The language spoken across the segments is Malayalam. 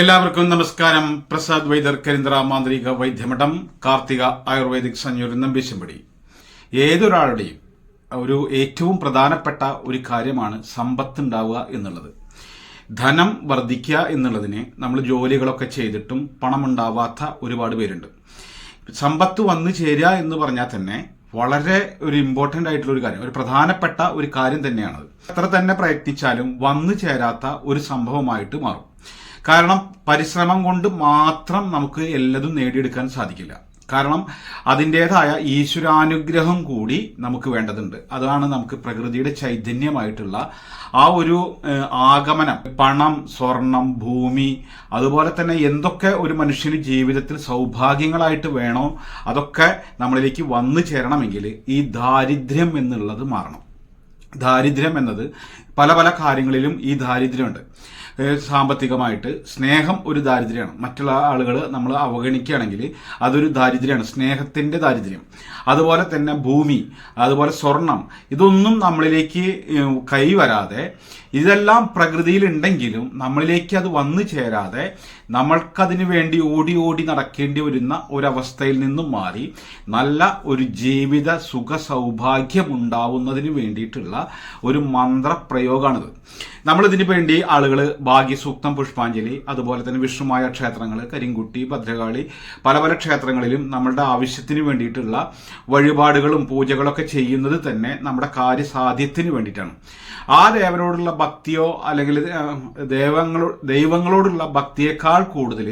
എല്ലാവർക്കും നമസ്കാരം. പ്രസാദ് വൈദ്യർ കരിന്ദ്ര മാന്ത്രിക വൈദ്യമഠം കാർത്തിക ആയുർവേദിക് സഞ്ജൂർ നമ്പീശമ്പടി. ഏതൊരാളുടെയും ഒരു ഏറ്റവും പ്രധാനപ്പെട്ട ഒരു കാര്യമാണ് സമ്പത്ത് ഉണ്ടാവുക എന്നുള്ളത്. ധനം വർദ്ധിക്കുക എന്നുള്ളതിന് നമ്മൾ ജോലികളൊക്കെ ചെയ്തിട്ടും പണം ഉണ്ടാവാത്ത ഒരുപാട് പേരുണ്ട്. സമ്പത്ത് വന്നു ചേരുക എന്ന് പറഞ്ഞാൽ തന്നെ വളരെ ഒരു ഇമ്പോർട്ടന്റ് ആയിട്ടുള്ള ഒരു കാര്യം ഒരു പ്രധാനപ്പെട്ട ഒരു കാര്യം തന്നെയാണത്. എത്ര തന്നെ പ്രയത്നിച്ചാലും വന്നു ചേരാത്ത ഒരു സംഭവമായിട്ട് മാറും. കാരണം പരിശ്രമം കൊണ്ട് മാത്രം നമുക്ക് എല്ലതും നേടിയെടുക്കാൻ സാധിക്കില്ല. കാരണം അതിന്റെതായ ഈശ്വരാനുഗ്രഹം കൂടി നമുക്ക് വേണ്ടതുണ്ട്. അതാണ് നമുക്ക് പ്രകൃതിയുടെ ചൈതന്യമായിട്ടുള്ള ആ ഒരു ആഗമനം. പണം സ്വർണം ഭൂമി അതുപോലെ തന്നെ എന്തൊക്കെ ഒരു മനുഷ്യന് ജീവിതത്തിൽ സൗഭാഗ്യങ്ങളായിട്ട് വേണോ അതൊക്കെ നമ്മളിലേക്ക് വന്നു ചേരണമെങ്കിൽ ഈ ദാരിദ്ര്യം എന്നുള്ളത് മാറണം. ദാരിദ്ര്യം എന്നത് പല പല കാര്യങ്ങളിലും ഈ ദാരിദ്ര്യമുണ്ട്. സാമ്പത്തികമായിട്ട് സ്നേഹം ഒരു ദാരിദ്ര്യമാണ്. മറ്റുള്ള ആളുകൾ നമ്മൾ അവഗണിക്കുകയാണെങ്കിൽ അതൊരു ദാരിദ്ര്യമാണ്. സ്നേഹത്തിന്റെ ദാരിദ്ര്യം. അതുപോലെ തന്നെ ഭൂമി അതുപോലെ സ്വർണം ഇതൊന്നും നമ്മളിലേക്ക് കൈവരാതെ ഇതെല്ലാം പ്രകൃതിയിൽ ഉണ്ടെങ്കിലും നമ്മളിലേക്ക് അത് വന്നു ചേരാതെ നമ്മൾക്കതിന് വേണ്ടി ഓടി ഓടി നടക്കേണ്ടി വരുന്ന ഒരവസ്ഥയിൽ നിന്നും മാറി നല്ല ഒരു ജീവിത സുഖ സൗഭാഗ്യം ഉണ്ടാവുന്നതിന് വേണ്ടിയിട്ടുള്ള ഒരു മന്ത്രപ്രയോഗമാണിത് നമ്മളിതിന് വേണ്ടി ആളുകൾ ഭാഗ്യസൂക്തം പുഷ്പാഞ്ജലി അതുപോലെ തന്നെ വിഷ്ണുമായ ക്ഷേത്രങ്ങൾ കരിങ്കുട്ടി ഭദ്രകാളി പല പല ക്ഷേത്രങ്ങളിലും നമ്മളുടെ ആവശ്യത്തിന് വേണ്ടിയിട്ടുള്ള വഴിപാടുകളും പൂജകളൊക്കെ ചെയ്യുന്നത് തന്നെ നമ്മുടെ കാര്യസാധ്യത്തിന് വേണ്ടിയിട്ടാണ്. ആ ദേവനോടുള്ള ഭക്തിയോ അല്ലെങ്കിൽ ദൈവങ്ങളോ ദൈവങ്ങളോടുള്ള ഭക്തിയേക്കാൾ കൂടുതൽ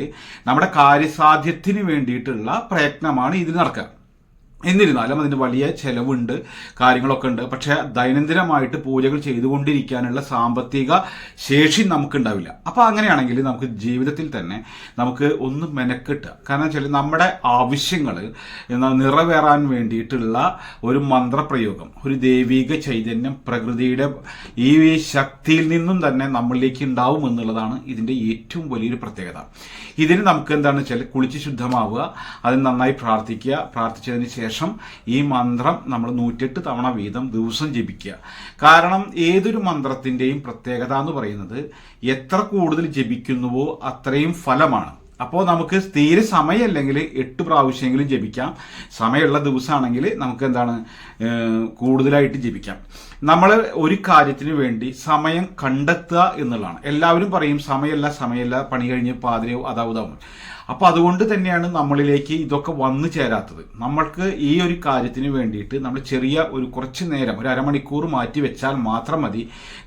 നമ്മുടെ കാര്യസാധ്യത്തിന് വേണ്ടിയിട്ടുള്ള പ്രയത്നമാണ് ഇതിൽ നടക്കുക. എന്നിരുന്നാലും അതിന് വലിയ ചെലവുണ്ട് കാര്യങ്ങളൊക്കെ ഉണ്ട്. പക്ഷേ ദൈനംദിനമായിട്ട് പൂജകൾ ചെയ്തുകൊണ്ടിരിക്കാനുള്ള സാമ്പത്തിക ശേഷി നമുക്കുണ്ടാവില്ല. അപ്പോൾ അങ്ങനെയാണെങ്കിൽ നമുക്ക് ജീവിതത്തിൽ തന്നെ നമുക്ക് ഒന്ന് മെനക്കെട്ടുക കാരണം വെച്ചാൽ നമ്മുടെ ആവശ്യങ്ങൾ നിറവേറാൻ വേണ്ടിയിട്ടുള്ള ഒരു മന്ത്രപ്രയോഗം ഒരു ദൈവിക ചൈതന്യം പ്രകൃതിയുടെ ഈ ശക്തിയിൽ നിന്നും തന്നെ നമ്മളിലേക്ക് ഉണ്ടാവും എന്നുള്ളതാണ് ഇതിന്റെ ഏറ്റവും വലിയൊരു പ്രത്യേകത. ഇതിന് നമുക്ക് എന്താണെന്ന് വെച്ചാൽ കുളിച്ച് ശുദ്ധമാവുക അതിന് നന്നായി പ്രാർത്ഥിക്കുക. പ്രാർത്ഥിച്ചതിന് ശേഷം ഈ മന്ത്രം നമ്മൾ നൂറ്റെട്ട് തവണ വീതം ദിവസം ജപിക്കുക. കാരണം ഏതൊരു മന്ത്രത്തിന്റെയും പ്രത്യേകത എന്ന് പറയുന്നത് എത്ര കൂടുതൽ ജപിക്കുന്നുവോ അത്രയും ഫലമാണ്. അപ്പോൾ നമുക്ക് തീരെ സമയമല്ലെങ്കിൽ എട്ട് പ്രാവശ്യമെങ്കിലും ജപിക്കാം. സമയമുള്ള ദിവസമാണെങ്കിൽ നമുക്ക് എന്താണ് കൂടുതലായിട്ട് ജപിക്കാം. നമ്മൾ ഒരു കാര്യത്തിന് വേണ്ടി സമയം കണ്ടെത്തുക എന്നുള്ളതാണ്. എല്ലാവരും പറയും സമയമല്ല സമയമല്ല. പണി കഴിഞ്ഞ് പാതിരയോ അതാവുതാവും അപ്പോൾ അതുകൊണ്ട് തന്നെയാണ് നമ്മളിലേക്ക് ഇതൊക്കെ വന്നു ചേരാത്തത്. നമ്മൾക്ക് ഈ ഒരു കാര്യത്തിന് വേണ്ടിയിട്ട് നമ്മൾ ചെറിയ ഒരു കുറച്ച് നേരം ഒരു അരമണിക്കൂർ മാറ്റി വെച്ചാൽ മാത്രം മതി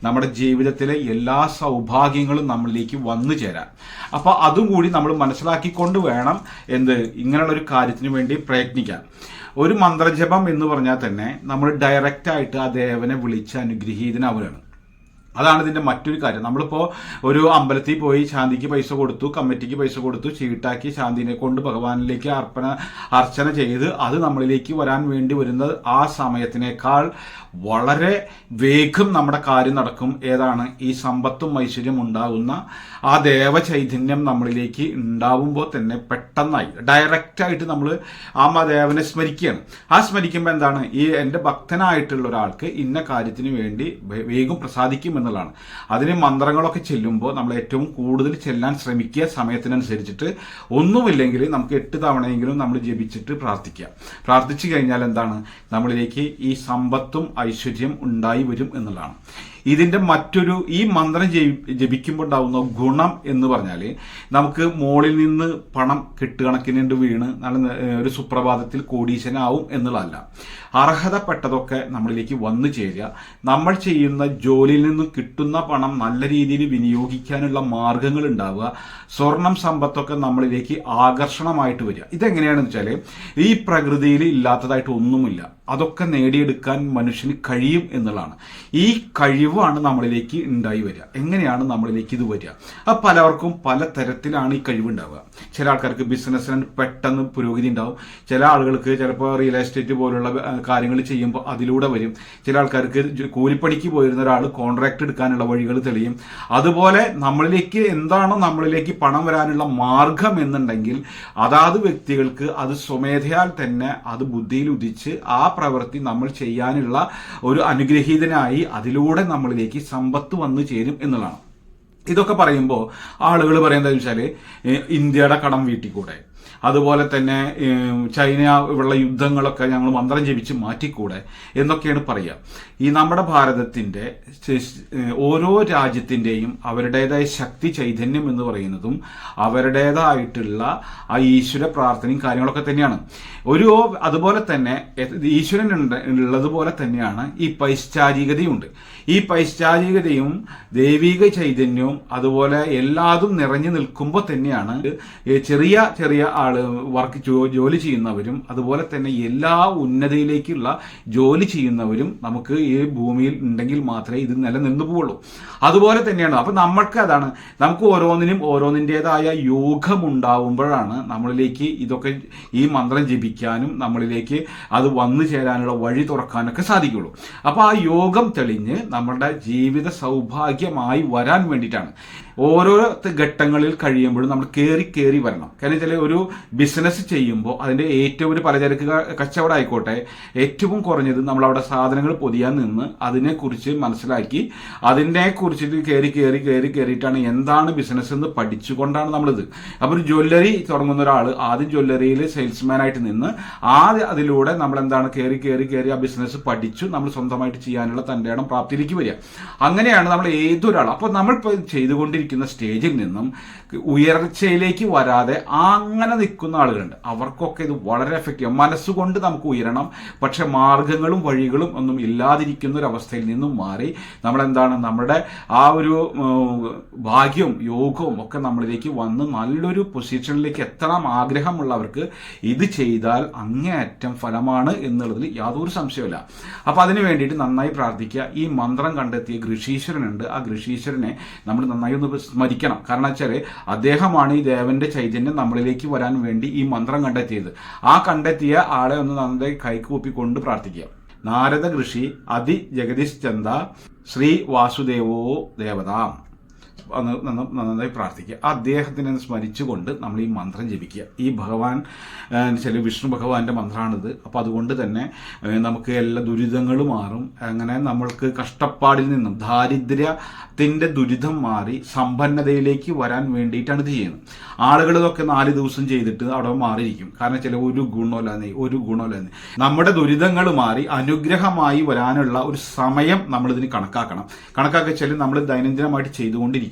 നമ്മുടെ ജീവിതത്തിലെ എല്ലാ സൗഭാഗ്യങ്ങളും നമ്മളിലേക്ക് വന്നു ചേരാൻ. അപ്പോൾ അതും കൂടി നമ്മൾ മനസ്സിലാക്കിക്കൊണ്ട് വേണം എന്ത് ഇങ്ങനെയുള്ള ഒരു കാര്യത്തിന് വേണ്ടി പ്രയത്നിക്കാൻ. ഒരു മന്ത്രജപം എന്ന് പറഞ്ഞാൽ തന്നെ നമ്മൾ ഡയറക്റ്റായിട്ട് ആ ദേവനെ വിളിച്ച് അനുഗ്രഹീതനാവുകയാണ്. അതാണ് ഇതിന്റെ മറ്റൊരു കാര്യം. നമ്മളിപ്പോ ഒരു അമ്പലത്തിൽ പോയി ശാന്തിക്ക് പൈസ കൊടുത്തു കമ്മിറ്റിക്ക് പൈസ കൊടുത്തു ചീട്ടാക്കി ശാന്തിനെ കൊണ്ട് ഭഗവാനിലേക്ക് അർപ്പണ അർച്ചന ചെയ്ത് അത് നമ്മളിലേക്ക് വരാൻ വേണ്ടി വരുന്നത് ആ സമയത്തിനേക്കാൾ വളരെ വേഗം നമ്മുടെ കാര്യം നടക്കും. ഏതാണ്? ഈ സമ്പത്തും ഐശ്വര്യം ഉണ്ടാകുന്ന ആ ദേവചൈതന്യം നമ്മളിലേക്ക് ഉണ്ടാവുമ്പോൾ തന്നെ പെട്ടെന്നായി ഡയറക്റ്റ് ആയിട്ട് നമ്മൾ ആ മദേവനെ ദേവനെ സ്മരിക്കുകയാണ്. ആ സ്മരിക്കുമ്പോൾ എന്താണ്? ഈ എന്റെ ഭക്തനായിട്ടുള്ള ഒരാൾക്ക് ഇന്ന കാര്യത്തിന് വേണ്ടി വേഗം പ്രസാദിക്കും എന്നുള്ളതാണ്. അതിന് മന്ത്രങ്ങളൊക്കെ ചെല്ലുമ്പോൾ നമ്മൾ ഏറ്റവും കൂടുതൽ ചെല്ലാൻ ശ്രമിക്കുക സമയത്തിനനുസരിച്ചിട്ട്. ഒന്നുമില്ലെങ്കിൽ നമുക്ക് എട്ട് തവണയെങ്കിലും നമ്മൾ ജപിച്ചിട്ട് പ്രാർത്ഥിക്കുക. പ്രാർത്ഥിച്ചു കഴിഞ്ഞാൽ എന്താണ്? നമ്മളിലേക്ക് ഈ സമ്പത്തും ഐശ്വര്യം ഉണ്ടായി വരും എന്നുള്ളതാണ്. ഇതിന്റെ മറ്റൊരു ഈ മന്ത്രം ജപി- ജപിക്കുമ്പോൾ ഉണ്ടാവുന്ന ഗുണം എന്ന് പറഞ്ഞാൽ നമുക്ക് മോളിൽ നിന്ന് പണം കെട്ടുകണക്കിനുണ്ട് വീണ് നല്ല ഒരു സുപ്രഭാതത്തിൽ കോടീശനാവും എന്നുള്ളതല്ല. അർഹതപ്പെട്ടതൊക്കെ നമ്മളിലേക്ക് വന്നു ചേരുക. നമ്മൾ ചെയ്യുന്ന ജോലിയിൽ നിന്ന് കിട്ടുന്ന പണം നല്ല രീതിയിൽ വിനിയോഗിക്കാനുള്ള മാർഗങ്ങൾ ഉണ്ടാവുക. സ്വർണം സമ്പത്തൊക്കെ നമ്മളിലേക്ക് ആകർഷണമായിട്ട് വരിക. ഇതെങ്ങനെയാണെന്ന് വെച്ചാൽ ഈ പ്രകൃതിയിൽ ഇല്ലാത്തതായിട്ട് ഒന്നുമില്ല. അതൊക്കെ നേടിയെടുക്കാൻ മനുഷ്യന് കഴിയും എന്നുള്ളതാണ്. ഈ കഴിവാണ് നമ്മളിലേക്ക് ഉണ്ടായി വരിക. എങ്ങനെയാണ് നമ്മളിലേക്ക് ഇത് വരിക? അപ്പം പലവർക്കും പല തരത്തിലാണ് ഈ കഴിവുണ്ടാവുക. ചില ആൾക്കാർക്ക് ബിസിനസ്സിന് പെട്ടെന്ന് പുരോഗതി ഉണ്ടാവും. ചില ആളുകൾക്ക് ചിലപ്പോൾ റിയൽ എസ്റ്റേറ്റ് പോലുള്ള കാര്യങ്ങൾ ചെയ്യുമ്പോൾ അതിലൂടെ വരും. ചില ആൾക്കാർക്ക് കൂലിപ്പണിക്ക് പോയിരുന്ന ഒരാൾ കോൺട്രാക്ട് എടുക്കാനുള്ള വഴികൾ തെളിയും. അതുപോലെ നമ്മളിലേക്ക് എന്താണോ നമ്മളിലേക്ക് പണം വരാനുള്ള മാർഗം എന്നുണ്ടെങ്കിൽ അതാത് വ്യക്തികൾക്ക് അത് സ്വമേധയാൽ തന്നെ അത് ബുദ്ധിയിൽ ഉദിച്ച് ആ പ്രവൃത്തി നമ്മൾ ചെയ്യാനുള്ള ഒരു അനുഗ്രഹീതനായി അതിലൂടെ നമ്മളിലേക്ക് സമ്പത്ത് വന്നു ചേരും എന്നുള്ളതാണ്. ഇതൊക്കെ പറയുമ്പോൾ ആളുകൾ പറയുന്നത് വെച്ചാൽ ഇന്ത്യയുടെ കടം വീട്ടിക്കൂടെ. അതുപോലെ തന്നെ ചൈന ഉള്ള യുദ്ധങ്ങളൊക്കെ ഞങ്ങൾ മന്ത്രം ജപിച്ച് മാറ്റിക്കൂടെ എന്നൊക്കെയാണ് പറയുക. ഈ നമ്മുടെ ഭാരതത്തിന്റെ ഓരോ രാജ്യത്തിന്റെയും അവരുടേതായ ശക്തി ചൈതന്യം എന്ന് പറയുന്നതും അവരുടേതായിട്ടുള്ള ആ ഈശ്വര പ്രാർത്ഥനയും കാര്യങ്ങളൊക്കെ തന്നെയാണ്. ഒരു അതുപോലെ തന്നെ ഈശ്വരൻ ഉള്ളതുപോലെ തന്നെയാണ് ഈ പൈശ്ചാരികതയുണ്ട് ഈ പൈശാചികതയും ദൈവിക ചൈതന്യവും അതുപോലെ എല്ലാതും നിറഞ്ഞു നിൽക്കുമ്പോൾ തന്നെയാണ് ചെറിയ ചെറിയ ആൾ വർക്ക് ജോലി ചെയ്യുന്നവരും അതുപോലെ തന്നെ എല്ലാ ഉന്നതിയിലേക്കുള്ള ജോലി ചെയ്യുന്നവരും നമുക്ക് ഈ ഭൂമിയിൽ ഉണ്ടെങ്കിൽ മാത്രമേ ഇത് നിലനിന്നു പോവുള്ളൂ. അതുപോലെ തന്നെയാണ്. അപ്പൊ നമ്മൾക്ക് അതാണ്. നമുക്ക് ഓരോന്നിനും ഓരോന്നിന്റെതായ യോഗമുണ്ടാവുമ്പോഴാണ് നമ്മളിലേക്ക് ഇതൊക്കെ ഈ മന്ത്രം ജപിക്കാനും നമ്മളിലേക്ക് അത് വന്നു ചേരാനുള്ള വഴി തുറക്കാനൊക്കെ സാധിക്കുള്ളൂ. അപ്പൊ ആ യോഗം തെളിഞ്ഞ് നമ്മുടെ ജീവിത സൗഭാഗ്യമായി വരാൻ വേണ്ടിയിട്ടാണ്. ഓരോ ഘട്ടങ്ങളിൽ കഴിയുമ്പോഴും നമ്മൾ കയറി കയറി വരണം. കാരണം വെച്ചാൽ ഒരു ബിസിനസ് ചെയ്യുമ്പോൾ അതിന്റെ ഏറ്റവും ഒരു പലചരക്ക് കച്ചവടം ആയിക്കോട്ടെ ഏറ്റവും കുറഞ്ഞത് നമ്മൾ അവിടെ സാധനങ്ങൾ പൊതിയാൻ നിന്ന് അതിനെക്കുറിച്ച് മനസ്സിലാക്കി അതിനെ കുറിച്ചിട്ട് കയറി കയറി കയറി കയറിയിട്ടാണ് എന്താണ് ബിസിനസ് എന്ന് പഠിച്ചുകൊണ്ടാണ് നമ്മളിത്. അപ്പോൾ ഒരു ജ്വല്ലറി തുടങ്ങുന്ന ഒരാൾ ആദ്യം ജ്വല്ലറിയിൽ സെയിൽസ്മാൻ ആയിട്ട് നിന്ന് ആ അതിലൂടെ നമ്മൾ എന്താണ് കയറി കയറി കയറി ആ ബിസിനസ് പഠിച്ചു നമ്മൾ സ്വന്തമായിട്ട് ചെയ്യാനുള്ള തന്റെ ഇടം പ്രാപ്തിയിലേക്ക് വരിക. അങ്ങനെയാണ് നമ്മൾ ഏതൊരാൾ അപ്പോൾ നമ്മളിപ്പോൾ ചെയ്തുകൊണ്ടിരിക്കുന്ന സ്റ്റേജിൽ നിന്നും ഉയർച്ചയിലേക്ക് വരാതെ അങ്ങനെ നിൽക്കുന്ന ആളുകളുണ്ട്. അവർക്കൊക്കെ ഇത് വളരെ എഫക്റ്റീവ് മനസ്സുകൊണ്ട് നമുക്ക് ഉയരണം പക്ഷെ മാർഗങ്ങളും വഴികളും ഒന്നും ഇല്ലാതിരിക്കുന്ന ഒരു അവസ്ഥയിൽ നിന്നും മാറി നമ്മളെന്താണ് നമ്മുടെ ആ ഒരു ഭാഗ്യവും യോഗവും ഒക്കെ നമ്മളിലേക്ക് വന്ന് നല്ലൊരു പൊസിഷനിലേക്ക് എത്തണം ആഗ്രഹമുള്ളവർക്ക് ഇത് ചെയ്താൽ അങ്ങേയറ്റം ഫലമാണ് എന്നുള്ളതിൽ യാതൊരു സംശയമില്ല അപ്പൊ അതിനു വേണ്ടിയിട്ട് നന്നായി പ്രാർത്ഥിക്കുക. ഈ മന്ത്രം കണ്ടെത്തിയ ഗൃഷീശ്വരനുണ്ട് ആ ഗൃഷീശ്വരനെ നമ്മൾ നന്നായി ഒന്ന് സ്മരിക്കണം. കാരണം വെച്ചാൽ അദ്ദേഹമാണ് ഈ ദേവന്റെ ചൈതന്യം നമ്മളിലേക്ക് വരാൻ വേണ്ടി ഈ മന്ത്രം കണ്ടെത്തിയത്. ആ കണ്ടെത്തിയ ആളെ ഒന്ന് നന്നായി കൈകൂപ്പി കൊണ്ട് പ്രാർത്ഥിക്കുക. നാരദ ഋഷി അതി ജഗദീഷ് ചന്ദ ശ്രീ വാസുദേവോ ദേവതാം. നന്നായി പ്രാർത്ഥിക്കുക. അദ്ദേഹത്തിനെ സ്മരിച്ചുകൊണ്ട് നമ്മൾ ഈ മന്ത്രം ജപിക്കുക. ഈ ഭഗവാൻ ചില വിഷ്ണു ഭഗവാന്റെ മന്ത്രമാണിത് അപ്പോൾ അതുകൊണ്ട് തന്നെ നമുക്ക് എല്ലാ ദുരിതങ്ങളും മാറും. അങ്ങനെ നമ്മൾക്ക് കഷ്ടപ്പാടിൽ നിന്നും ദാരിദ്ര്യത്തിന്റെ ദുരിതം മാറി സമ്പന്നതയിലേക്ക് വരാൻ വേണ്ടിയിട്ടാണ് ഇത് ചെയ്യുന്നത്. ആളുകൾ ഇതൊക്കെ നാല് ദിവസം ചെയ്തിട്ട് അവിടെ മാറിയിരിക്കും. കാരണം ചില ഒരു ഗുണമില്ലെന്നേ ഒരു ഗുണമില്ലെന്നേ നമ്മുടെ ദുരിതങ്ങൾ മാറി അനുഗ്രഹമായി വരാനുള്ള ഒരു സമയം നമ്മളിതിന് കണക്കാക്കണം. കണക്കാക്കിച്ചാൽ നമ്മൾ ദൈനംദിനമായിട്ട്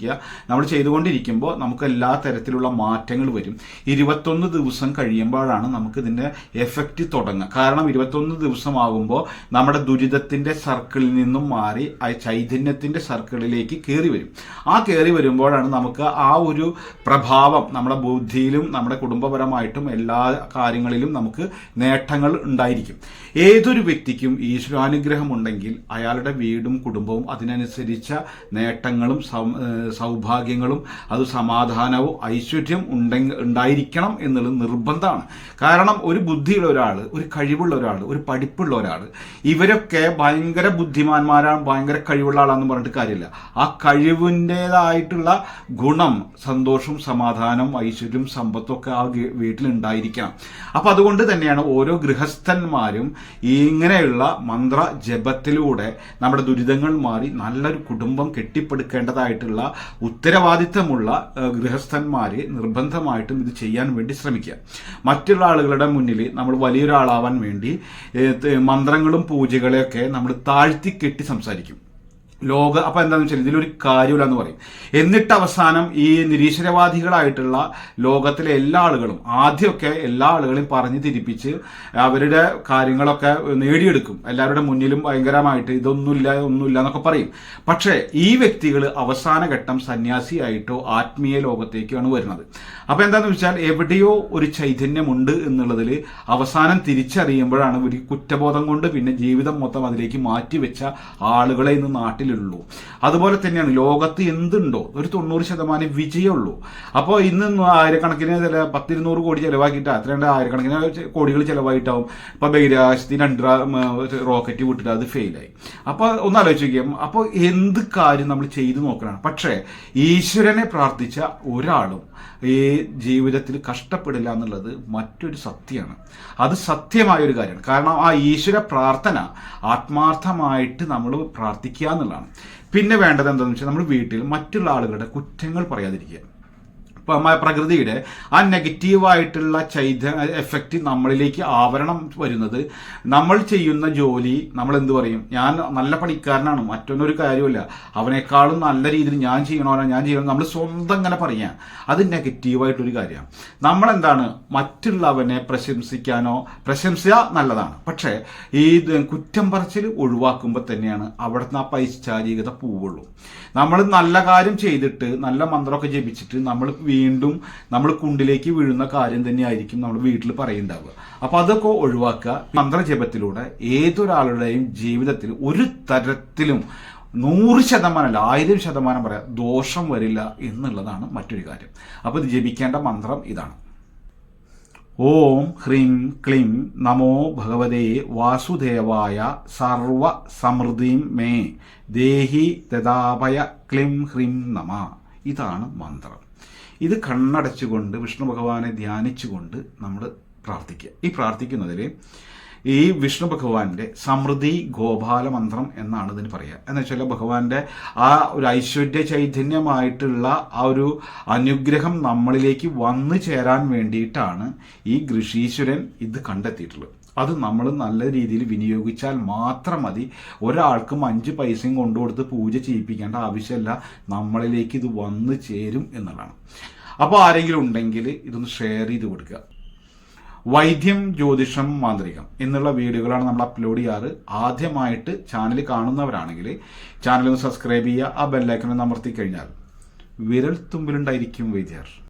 ചെയ്തുകൊണ്ടിരിക്കുക നമ്മൾ ചെയ്തുകൊണ്ടിരിക്കുമ്പോൾ നമുക്ക് എല്ലാ തരത്തിലുള്ള മാറ്റങ്ങൾ വരും. ഇരുപത്തൊന്ന് ദിവസം കഴിയുമ്പോഴാണ് നമുക്ക് ഇതിന്റെ എഫക്റ്റ് തുടങ്ങുക. കാരണം ഇരുപത്തൊന്ന് ദിവസമാകുമ്പോൾ നമ്മുടെ ദുരിതത്തിന്റെ സർക്കിളിൽ നിന്നും മാറി ആ ചൈതന്യത്തിന്റെ സർക്കിളിലേക്ക് കയറി വരും. ആ കയറി വരുമ്പോഴാണ് നമുക്ക് ആ ഒരു പ്രഭാവം നമ്മുടെ ബുദ്ധിയിലും നമ്മുടെ കുടുംബപരമായിട്ടും എല്ലാ കാര്യങ്ങളിലും നമുക്ക് നേട്ടങ്ങൾ ഉണ്ടായിരിക്കും. ഏതൊരു വ്യക്തിക്കും ഈശ്വരാനുഗ്രഹം ഉണ്ടെങ്കിൽ അയാളുടെ വീടും കുടുംബവും അതിനനുസരിച്ച നേട്ടങ്ങളും സൗഭാഗ്യങ്ങളും അത് സമാധാനവും ഐശ്വര്യം ഉണ്ടെങ്കിൽ ഉണ്ടായിരിക്കണം എന്നുള്ളത് നിർബന്ധമാണ്. കാരണം ഒരു ബുദ്ധിയുള്ള ഒരാൾ ഒരു കഴിവുള്ള ഒരാൾ ഒരു പഠിപ്പുള്ള ഒരാൾ ഇവരൊക്കെ ഭയങ്കര ബുദ്ധിമാന്മാരാണ് ഭയങ്കര കഴിവുള്ള ആളാണെന്ന് പറഞ്ഞിട്ട് കാര്യമില്ല. ആ കഴിവിന്റെതായിട്ടുള്ള ഗുണം സന്തോഷവും സമാധാനം ഐശ്വര്യം സമ്പത്തും ഒക്കെ ആ വീട്ടിലുണ്ടായിരിക്കണം. അപ്പം അതുകൊണ്ട് തന്നെയാണ് ഓരോ ഗൃഹസ്ഥന്മാരും ഇങ്ങനെയുള്ള മന്ത്ര ജപത്തിലൂടെ നമ്മുടെ ദുരിതങ്ങൾ മാറി നല്ലൊരു കുടുംബം കെട്ടിപ്പടുക്കേണ്ടതായിട്ടുള്ള ഉത്തരവാദിത്തമുള്ള ഗൃഹസ്ഥന്മാർ നിർബന്ധമായിട്ടും ഇത് ചെയ്യാൻ വേണ്ടി ശ്രമിക്കുക. മറ്റുള്ള ആളുകളുടെ മുന്നിൽ നമ്മൾ വലിയൊരാളാവാൻ വേണ്ടി മന്ത്രങ്ങളും പൂജകളെയൊക്കെ നമ്മൾ താഴ്ത്തിക്കെട്ടി സംസാരിക്കും. ലോക അപ്പൊ എന്താണെന്ന് വെച്ചാൽ ഇതിലൊരു കാര്യമില്ല എന്ന് പറയും. എന്നിട്ട് അവസാനം ഈ നിരീശ്വരവാദികളായിട്ടുള്ള ലോകത്തിലെ എല്ലാ ആളുകളും ആദ്യമൊക്കെ എല്ലാ ആളുകളെയും പറഞ്ഞു തിരിപ്പിച്ച് അവരുടെ കാര്യങ്ങളൊക്കെ നേടിയെടുക്കും. എല്ലാവരുടെ മുന്നിലും ഭയങ്കരമായിട്ട് ഇതൊന്നുമില്ല ഒന്നുമില്ല എന്നൊക്കെ പറയും. പക്ഷേ ഈ വ്യക്തികൾ അവസാന ഘട്ടം സന്യാസിയായിട്ടോ ആത്മീയ ലോകത്തേക്കാണ് വരുന്നത്. അപ്പൊ എന്താന്ന് വെച്ചാൽ എവിടെയോ ഒരു ചൈതന്യമുണ്ട് എന്നുള്ളതിൽ അവസാനം തിരിച്ചറിയുമ്പോഴാണ് ഒരു കുറ്റബോധം കൊണ്ട് പിന്നെ ജീവിതം മൊത്തം അതിലേക്ക് മാറ്റിവെച്ച ആളുകളെ ഇന്ന് നാട്ടിലുള്ളൂ അതുപോലെ തന്നെയാണ് ലോകത്ത് എന്തുണ്ടോ ഒരു തൊണ്ണൂറ് ശതമാനം വിജയമുള്ളൂ അപ്പോൾ ഇന്ന് ആയിരക്കണക്കിന് ചില പത്തിരുന്നൂറ് കോടി ചിലവാക്കിയിട്ട് അത്രണ്ട് ആയിരക്കണക്കിന് കോടികൾ ചിലവായിട്ടാവും ഇപ്പം ബഹിരാകാശത്തിന് രണ്ട് റോക്കറ്റ് വിട്ടിട്ട് അത് ഫെയിലായി അപ്പോൾ ഒന്ന് ആലോചിക്കാം അപ്പോൾ എന്ത് കാര്യം നമ്മൾ ചെയ്തു നോക്കണം പക്ഷേ ഈശ്വരനെ പ്രാർത്ഥിച്ച ഒരാളും ഈ ജീവിതത്തിൽ കഷ്ടപ്പെടില്ല എന്നുള്ളത് മറ്റൊരു സത്യമാണ്. അത് സത്യമായ ഒരു കാര്യമാണ്. കാരണം ആ ഈശ്വര പ്രാർത്ഥന ആത്മാർത്ഥമായിട്ട് നമ്മൾ പ്രാർത്ഥിക്കുക എന്നുള്ളതാണ്. പിന്നെ വേണ്ടത് എന്താണെന്ന് വെച്ചാൽ നമ്മൾ വീട്ടിൽ മറ്റുള്ള ആളുകളുടെ കുറ്റങ്ങൾ പറയാതിരിക്കുക. പ്രകൃതിയുടെ ആ നെഗറ്റീവായിട്ടുള്ള ചൈത എഫക്റ്റ് നമ്മളിലേക്ക് ആവരണം വരുന്നത്. നമ്മൾ ചെയ്യുന്ന ജോലി നമ്മൾ എന്ത് പറയും? ഞാൻ നല്ല പണിക്കാരനാണ് മറ്റൊന്നൊരു കാര്യമില്ല അവനേക്കാളും നല്ല രീതിയിൽ ഞാൻ ചെയ്യണോനോ ഞാൻ ചെയ്യണോ. നമ്മൾ സ്വന്തം ഇങ്ങനെ പറയാം. അത് നെഗറ്റീവായിട്ടൊരു കാര്യമാണ്. നമ്മളെന്താണ്? മറ്റുള്ളവനെ പ്രശംസിക്കാനോ പ്രശംസ നല്ലതാണ്. പക്ഷേ ഈ കുറ്റം പറച്ചിൽ ഒഴിവാക്കുമ്പോൾ തന്നെയാണ് അവിടുന്ന് ആ പൈശാചികത പോവുള്ളൂ. നമ്മൾ നല്ല കാര്യം ചെയ്തിട്ട് നല്ല മന്ത്രമൊക്കെ ജപിച്ചിട്ട് നമ്മൾ വീണ്ടും നമ്മൾ കുണ്ടിലേക്ക് വീഴുന്ന കാര്യം തന്നെയായിരിക്കും നമ്മൾ വീട്ടിൽ പറയുണ്ടാവുക അപ്പൊ അതൊക്കെ ഒഴിവാക്കുക. മന്ത്രജപത്തിലൂടെ ഏതൊരാളുടെയും ജീവിതത്തിൽ ഒരു തരത്തിലും നൂറ് ശതമാനം അല്ല ആയിരം ശതമാനം പറയാം ദോഷം വരില്ല എന്നുള്ളതാണ് മറ്റൊരു കാര്യം. അപ്പൊ ഇത് ജപിക്കേണ്ട മന്ത്രം ഇതാണ്. ഓം ഹ്രീം ക്ലീം നമോ ഭഗവതേ വാസുദേവായ സർവ സമൃദ്ധിം മേ ദേഹി തഥാപയ ക്ലിം ഹ്രീം നമ. ഇതാണ് മന്ത്രം. ഇത് കണ്ണടച്ചുകൊണ്ട് വിഷ്ണു ഭഗവാനെ ധ്യാനിച്ചുകൊണ്ട് നമ്മൾ പ്രാർത്ഥിക്കുക. ഈ പ്രാർത്ഥിക്കുന്നതിൽ ഈ വിഷ്ണു ഭഗവാന്റെ സമൃദ്ധി ഗോപാല മന്ത്രം എന്നാണ് ഇതിന് പറയുക. എന്ന് വെച്ചാൽ ഭഗവാന്റെ ആ ഒരു ഐശ്വര്യ ചൈതന്യമായിട്ടുള്ള ആ ഒരു അനുഗ്രഹം നമ്മളിലേക്ക് വന്നു ചേരാൻ വേണ്ടിയിട്ടാണ് ഈ ഗൃഷീശ്വരൻ ഇത് കണ്ടെത്തിയിട്ടുള്ളത്. അത് നമ്മൾ നല്ല രീതിയിൽ വിനിയോഗിച്ചാൽ മാത്രം മതി. ഒരാൾക്കും അഞ്ച് പൈസയും കൊണ്ടുകൊടുത്ത് പൂജ ചെയ്യിപ്പിക്കേണ്ട ആവശ്യമില്ല. നമ്മളിലേക്ക് ഇത് വന്നു ചേരും എന്നുള്ളതാണ്. അപ്പോൾ ആരെങ്കിലും ഉണ്ടെങ്കിൽ ഇതൊന്ന് ഷെയർ ചെയ്ത് കൊടുക്കുക. വൈദ്യം ജ്യോതിഷം മാന്ത്രികം എന്നുള്ള വീഡിയോകളാണ് നമ്മൾ അപ്ലോഡ് ചെയ്യാറ്. ആദ്യമായിട്ട് ചാനൽ കാണുന്നവരാണെങ്കിൽ ചാനൽ ഒന്ന് സബ്സ്ക്രൈബ് ചെയ്യുക. ആ ബെല്ലൈക്കൺ അമർത്തി കഴിഞ്ഞാൽ വിരൽ തുമ്പിലുണ്ടായിരിക്കും വൈദ്യർ.